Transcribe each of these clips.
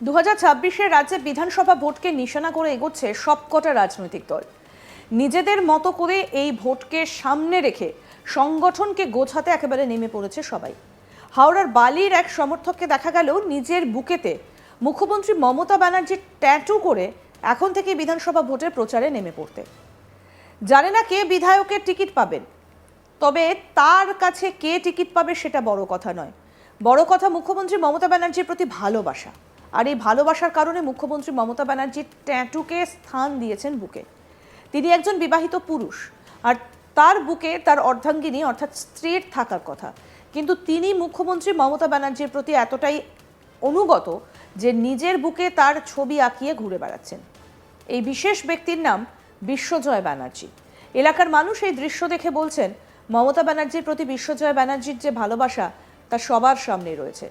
দু হাজার রাজ্যে বিধানসভা ভোটকে নিশানা করে এগোচ্ছে সবকটা রাজনৈতিক দল। নিজেদের মতো করে এই ভোটকে সামনে রেখে সংগঠনকে গোছাতে একেবারে নেমে পড়েছে সবাই। হাওড়ার বালির এক সমর্থককে দেখা গেল নিজের বুকেতে। মুখ্যমন্ত্রী মমতা ব্যানার্জির ট্যাটু করে এখন থেকে বিধানসভা ভোটের প্রচারে নেমে পড়তে। জানে না কে বিধায়কের টিকিট পাবেন। তবে তার কাছে কে টিকিট পাবে সেটা বড় কথা নয়। বড় কথা মুখ্যমন্ত্রী মমতা ব্যানার্জির প্রতি ভালোবাসা। আর এই ভালোবাসার কারণে মুখ্যমন্ত্রী মমতা ব্যানার্জির ট্যাটুকে স্থান দিয়েছেন বুকে। তিনি একজন বিবাহিত পুরুষ আর তার বুকে তার অর্ধাঙ্গিনী অর্থাৎ স্ত্রীর থাকার কথা। কিন্তু তিনি মুখ্যমন্ত্রী মমতা ব্যানার্জির প্রতি এতটাই অনুগত যে নিজের বুকে তার ছবি আঁকিয়ে ঘুরে বেড়াচ্ছেন। এই বিশেষ ব্যক্তির নাম বিশ্বজয় ব্যানার্জি। এলাকার মানুষ এই দৃশ্য দেখে বলছেন, মমতা ব্যানার্জির প্রতি বিশ্বজয় ব্যানার্জির যে ভালোবাসা, তা সবার সামনে রয়েছে।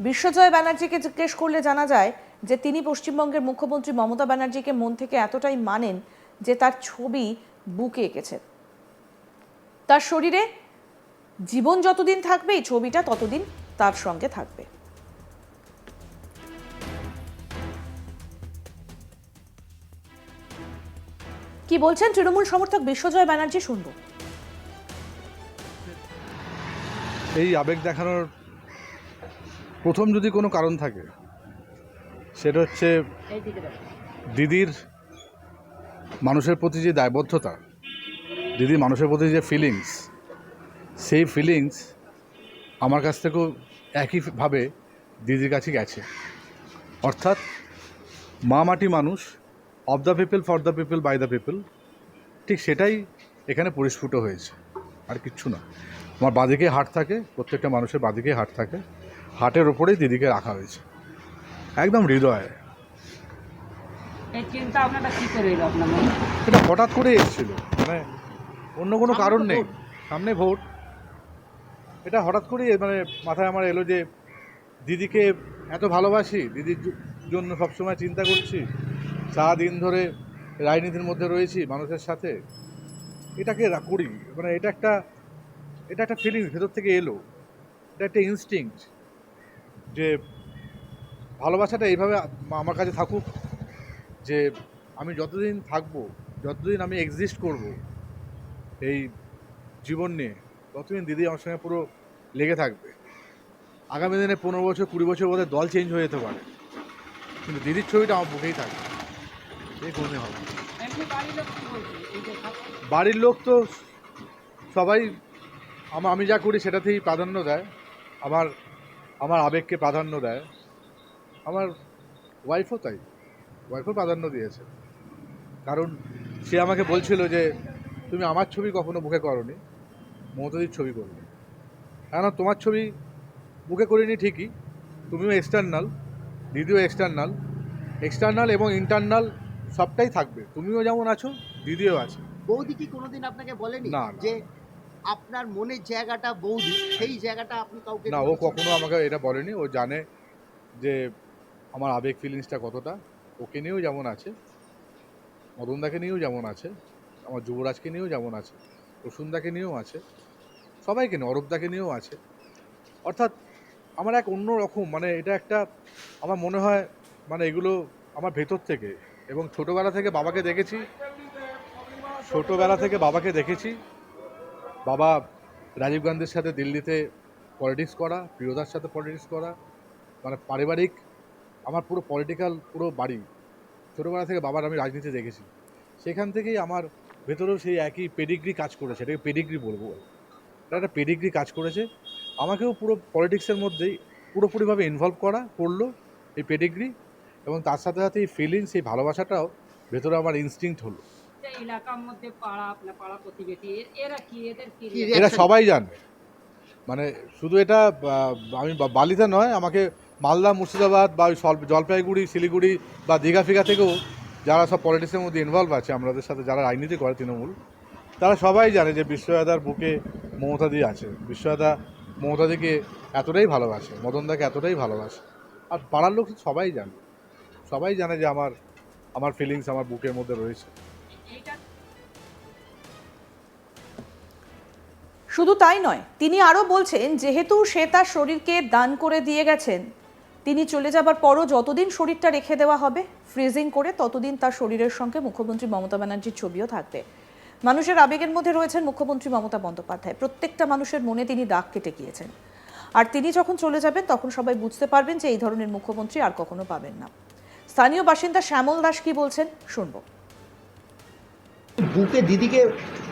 বিশ্বজয় ব্যানার্জিকে জিজ্ঞেস করলে জানা যায় যে তিনি পশ্চিমবঙ্গের মুখ্যমন্ত্রী মমতা ব্যানার্জিকে মন থেকে এতটাই মানেন যে তার ছবি বুকে এঁকেছেন। তার শরীরে জীবন যতদিন থাকবে, এই ছবিটা ততদিন তার সঙ্গে থাকবে। কি বলছেন তৃণমূল সমর্থক বিশ্বজয় ব্যানার্জি? শুনব। এই আবেগ দেখানোর প্রথম যদি কোনো কারণ থাকে, সেটা হচ্ছে দিদির মানুষের প্রতি যে দায়বদ্ধতা, দিদির মানুষের প্রতি যে ফিলিংস সেই ফিলিংস আমার কাছ থেকেও একইভাবে দিদির কাছে গেছে। অর্থাৎ মা মাটি মানুষ of the people for the people by the people ঠিক সেটাই এখানে পরিস্ফুট হয়েছে। আর কিচ্ছু না। আমার বাদিকে হাট থাকে, প্রত্যেকটা মানুষের বাদিকে হাট থাকে। হাটের ওপরেই দিদিকে রাখা হয়েছে। একদম হৃদয়ে। এটা হঠাৎ করে এসেছিল। মানে অন্য কোনো কারণ নেই। সামনে ভোট। এটা হঠাৎ করেই মানে মাথায় আমার এলো যে দিদিকে এত ভালোবাসি দিদির জন্য সবসময় চিন্তা করছি। সারাদিন ধরে রাজনীতির মধ্যে রয়েছি মানুষের সাথে। এটাকে করি। মানে এটা একটা এটা একটা ফিলিংস ভেতর থেকে এলো। এটা একটা ইনস্টিংক্ট যে ভালোবাসাটা এইভাবে আমার কাছে থাকুক, যে আমি যতদিন থাকব, যতদিন আমি এক্সিস্ট করব এই জীবন নিয়ে, ততদিন দিদি আমার সঙ্গে পুরো লেগে থাকবে। আগামী দিনে পনেরো বছর, কুড়ি বছর বোধহয় দল চেঞ্জ হয়ে যেতে পারে। কিন্তু দিদির ছবিটা আমার বুকেই থাকবে। এই কোনোদিন হবে? বাড়ির লোক তো সবাই আমি যা করি সেটাতেই প্রাধান্য দেয়। আমার আমার আবেগকে প্রাধান্য দেয়। আমার ওয়াইফও তাই। ওয়াইফও প্রাধান্য দিয়েছে। কারণ সে আমাকে বলছিল যে তুমি আমার ছবি কখনো বুকে করনি। মমতাদির ছবি করবে কেন তোমার ছবি বুকে করিনি ঠিকই। তুমিও এক্সটার্নাল দিদিও এক্সটার্নাল এক্সটার্নাল এবং ইন্টারনাল সবটাই থাকবে। তুমিও যেমন আছো দিদিও আছে। বৌদি কি কোনোদিন আপনাকে বলেনি। যে আপনার মনের জায়গাটা বৌদি সেই জায়গাটা আপনি কাউকে না ও কখনো আমাকে এটা বলেনি। ও জানে যে আমার আবেগ ফিলিংসটা কতটা। ওকে নিয়েও যেমন আছে মদনদাকে নিয়েও যেমন আছে আমার যুবরাজকে নিয়েও যেমন আছে প্রসুনদাকে নিয়েও আছে সবাইকে নিয়ে অরূপদাকে নিয়েও আছে। অর্থাৎ আমার এক অন্য রকম মানে এটা একটা আমার মনে হয় মানে এগুলো আমার ভেতর থেকে এবং ছোটোবেলা থেকে বাবাকে দেখেছি ছোটোবেলা থেকে বাবাকে দেখেছি বাবা রাজীব গান্ধীর সাথে দিল্লিতে পলিটিক্স করা প্রিয়দার সাথে পলিটিক্স করা মানে পারিবারিক, আমার পুরো পলিটিক্যাল পুরো বাড়ি। ছোটোবেলা থেকে বাবার আমি রাজনীতি দেখেছি। সেখান থেকেই আমার ভেতরেও সেই একই পেডিগ্রি কাজ করেছে, এটাকে পেডিগ্রি বলব। এটা একটা পেডিগ্রি কাজ করেছে। আমাকেও পুরো পলিটিক্সের মধ্যেই পুরোপুরিভাবে ইনভলভ করা, করল এই পেডিগ্রি এবং তার সাথে সাথে এই ফিলিংস এই ভালোবাসাটাও ভেতরে আমার ইনস্টিংক্ট হলো। যে এলাকার মধ্যে পাড়া আপনার পাড়া প্রতিবেশী এরা কি? এদের কি কি সবাই জানে। মানে শুধু এটা আমি বালিতে নয় আমাকে মালদা মুর্শিদাবাদ বা ওই জলপাইগুড়ি শিলিগুড়ি বা দীঘা ফিঘা থেকেও যারা সব পলিটিক্সের মধ্যে ইনভলভ আছে আমাদের সাথে যারা রাজনীতি করে তৃণমূল তারা সবাই জানে যে বিশ্বদাদার বুকে মমতাদি আছে। বিশ্বদাদা মমতাদিকে এতটাই ভালোবাসে মদনদাকে এতটাই ভালোবাসে। আর পাড়ার লোক সবাই জানে। সবাই জানে যে আমার আমার ফিলিংস আমার বুকের মধ্যে রয়েছে। শুধু তাই নয়, তিনি আরও বলছেন, যেহেতু সে তার শরীরকে দান করে দিয়ে গেছেন, তিনি চলে যাবার পরও যতদিন শরীরটা রেখে দেওয়া হবে ফ্রিজিং করে ততদিন তার শরীরের সঙ্গে মুখ্যমন্ত্রী মমতা ব্যানার্জির ছবিও থাকবে। মানুষের আবেগের মধ্যে রয়েছেন মুখ্যমন্ত্রী মমতা বন্দ্যোপাধ্যায়। প্রত্যেকটা মানুষের মনে তিনি দাগ কেটে গিয়েছেন। আর তিনি যখন চলে যাবেন, তখন সবাই বুঝতে পারবেন যে এই ধরনের মুখ্যমন্ত্রী আর কখনো পাবেন না। স্থানীয় বাসিন্দা শ্যামল দাস কি বলছেন, শুনব। বুকে দিদিকে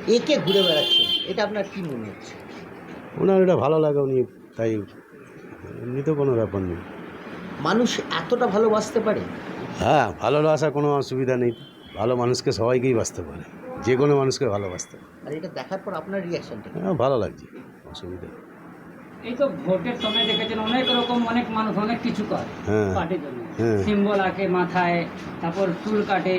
একে ঘুরে বেড়াচ্ছেন। এটা আপনার কি মনে হচ্ছে? ওনার এটা ভালো লাগে উনি তাই এমনি তো কোনো ব্যাপার নেই। মানুষ এতটা ভালোবাসতে পারে? হ্যাঁ ভালোবাসার কোনো অসুবিধা নেই। ভালো মানুষকে সবাইকেই বাঁচতে পারে। যে কোনো মানুষকে ভালোবাসতে পারে। আর এটা দেখার পর আপনার রিয়াকশনটা হ্যাঁ ভালো লাগছে অসুবিধা নেই। এই তো ভোটের সময় দেখেছেন অনেক রকম অনেক মানুষ অনেক কিছু করে হ্যাঁ পার্টির জন্য। হ্যাঁ। সিম্বল আঁকে মাথায় তারপর চুল কাটে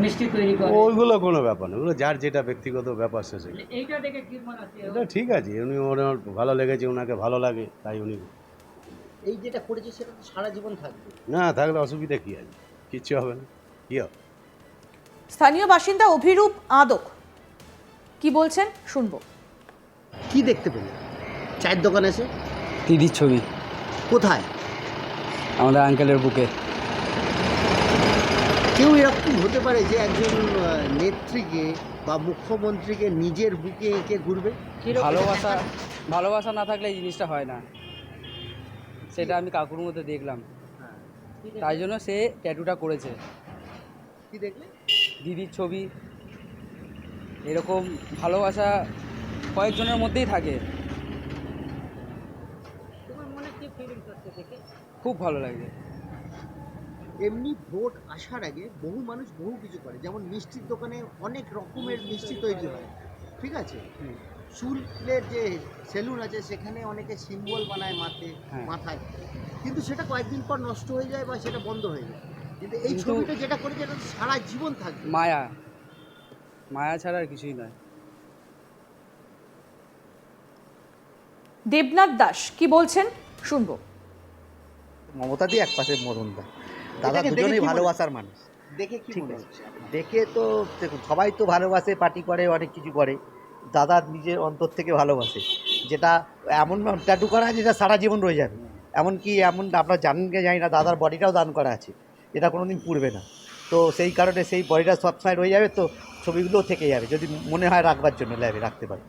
মিষ্টি তৈরি করে। ওইগুলো কোনো ব্যাপার না ওগুলো যার যেটা ব্যক্তিগত ব্যাপার সে। এইটা দেখে কি মনে হচ্ছে? এটা ঠিক আছে উনি ওনার ভালো লেগেছে ওনাকে ভালো লাগে তাই উনি এই যেটা করেছে সেটা তো সারা জীবন থাকবে। না থাকলে অসুবিধা কী আছে? কিচ্ছু হবে না। কী হবে? স্থানীয় বাসিন্দা অভিরূপ আদক। কি বলছেন? শুনব। কি দেখতে পেলেন চায়ের দোকান এসে? দিদির ছবি। কোথায়? আমাদের আঙ্কেলের বুকে। কেউ এরকম হতে পারে যে একজন নেত্রীকে বা মুখ্যমন্ত্রীকে নিজের বুকে এঁকে ঘুরবে? ভালোবাসা ভালোবাসা না থাকলে এই জিনিসটা হয় না। সেটা আমি কাকুর মধ্যে দেখলাম। তাই জন্য সে ট্যাটুটা করেছে। কি দেখলে? দিদির ছবি। এরকম ভালোবাসা কয়েকজনের মধ্যেই থাকে। মনে খুব ভালো লাগে। এমনি ভোট আসার আগে বহু মানুষ বহু কিছু করে। যেমন মিষ্টির দোকানে অনেক রকমের মিষ্টি তৈরি হয়। ঠিক আছে। চুলের যে সেলুন আছে সেখানে অনেকে সিম্বল বানায় মাথে হ্যাঁ। মাথায়। কিন্তু সেটা কয়েকদিন পর নষ্ট হয়ে যায় বা সেটা বন্ধ হয়ে যায়। কিন্তু এই ছবিটা যেটা করেছে এটা সারা জীবন থাকবে। মায়া। মায়া ছাড়া আর কিছুই নয়। দেবনাথ দাস কি বলছেন? শুনব। মমতা দিয়ে এক পাশে মদন দা। দাদা দুজনেই ভালোবাসার মানুষ। দেখে কি ঠিক মনে আছে। দেখে তো দেখুন সবাই তো ভালোবাসে পার্টি করে অনেক কিছু করে। দাদা নিজের অন্তর থেকে ভালোবাসে। যেটা এমন ট্যাটু করা আছে যেটা সারা জীবন রয়ে যাবে। এমনকি এমন আপনার জানেন কি জানি না দাদার বডিটাও দান করা আছে। এটা কোনো দিন পুড়বে না। তো সেই কারণে সেই বডিটা সবসময় রয়ে যাবে তো ছবিগুলোও থেকে যাবে যদি মনে হয় রাখবার জন্য ল্যাবে রাখতে পারে।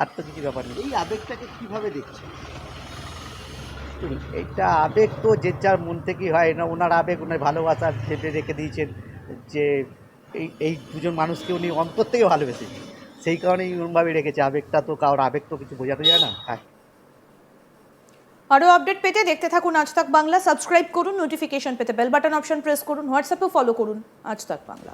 আর তো কিছু ব্যাপার নেই। এই আবেগটাকে কীভাবে দেখছে এটা আবেগ তো যে যার মন থেকেই হয় না, ওনার আবেগ, ওনার ভালোবাসা ভেবে রেখে দিয়েছেন যে এই এই দুজন মানুষকে উনি অন্তর থেকে ভালোবেসে সেই কারণেই ওরমভাবে রেখেছে। আবেগটা তো কারোর, আবেগ তো কিছু বোঝাতে যায় না। হ্যাঁ। আরও আপডেট পেতে দেখতে থাকুন আজ তাক বাংলা। সাবস্ক্রাইব করুন, নোটিফিকেশন পেতে বেল বাটন অপশন প্রেস করুন, হোয়াটসঅ্যাপেও ফলো করুন আজ তাক বাংলা।